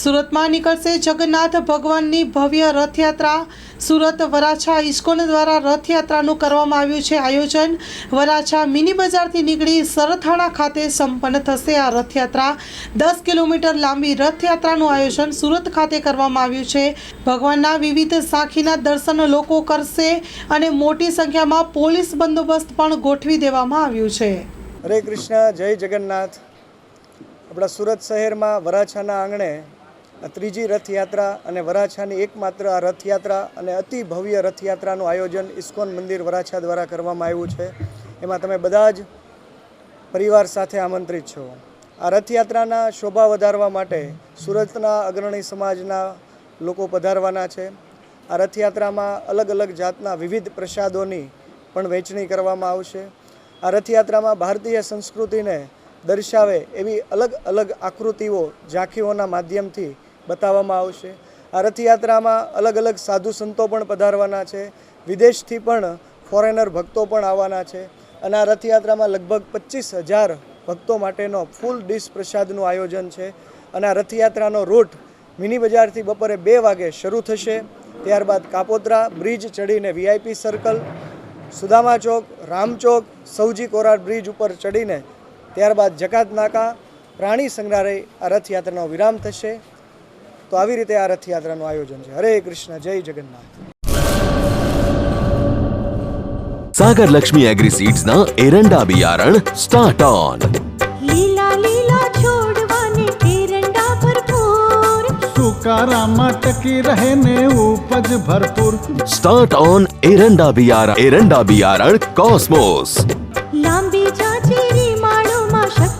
સુરતમાં નીકળશે જગન્નાથ ભગવાનની ભવ્ય રથયાત્રા. સુરત વરાછા ઇસ્કોન દ્વારા રથયાત્રાનું કરવામાં આવ્યું છે આયોજન. વરાછા મિની બજારથી નીકળી સરથાણા ખાતે સંપન્ન થશે આ રથયાત્રા. દસ કિલોમીટર લાંબી રથયાત્રાનું આયોજન સુરત ખાતે કરવામાં આવ્યું છે. ભગવાનના વિવિધ સાખીના દર્શન લોકો કરશે અને મોટી સંખ્યામાં પોલીસ બંદોબસ્ત પણ ગોઠવી દેવામાં આવ્યું છે. હરે કૃષ્ણ, જય જગન્નાથ. આપણા સુરત શહેરમાં વરાછાના આંગણે ત્રીજી રથયાત્રા અને વરાછાની એકમાત્ર આ રથયાત્રા અને અતિ ભવ્ય રથયાત્રાનું આયોજન ઇસ્કોન મંદિર વરાછા દ્વારા કરવામાં આવ્યું છે. એમાં તમે બધા જ પરિવાર સાથે આમંત્રિત છો. આ રથયાત્રાના શોભા વધારવા માટે સુરતના અગ્રણી સમાજના લોકો પધારવાના છે. આ રથયાત્રામાં અલગ અલગ જાતના વિવિધ પ્રસાદોની પણ વહેંચણી કરવામાં આવશે. આ રથયાત્રામાં ભારતીય સંસ્કૃતિને દર્શાવે એવી અલગ અલગ આકૃતિઓ ઝાંખીઓના માધ્યમથી બતાવવામાં આવશે. આ રથયાત્રામાં અલગ અલગ સાધુ સંતો પણ પધારવાના છે. વિદેશથી પણ ફોરેનર ભક્તો પણ આવવાના છે. અને આ રથયાત્રામાં લગભગ પચીસ હજાર ભક્તો માટેનો ફૂલ ડીશ પ્રસાદનું આયોજન છે. અને આ રથયાત્રાનો રૂટ મિની બજારથી બપોરે બે વાગે શરૂ થશે. ત્યારબાદ કાપોદ્રા બ્રિજ ચડીને વીઆઈપી સર્કલ સુદામા ચોક રામચોક સૌજી કોરાડ બ્રિજ ઉપર ચડીને ત્યારબાદ જકાત નાકા પ્રાણી સંગ્રહાલય આ રથયાત્રાનો વિરામ થશે. તો આવી રીતે આ રથયાત્રાનું આયોજન છે હરે કૃષ્ણ જય જગન્નાથ સાગર લક્ષ્મી એગ્રી સીડ્સ ના એરંડા બિયારણ સ્ટાર્ટ ઓન લીલા લીલા છોડવાને એરંડા ભરપૂર સુકારામાં ટકી રહેને ઉપજ ભરપૂર સ્ટાર્ટ ઓન એરંડા બિયારણ એરંડા બિયારણ કોસ્મોસ લાંબી જાચેરી માળોમાં શક્તિ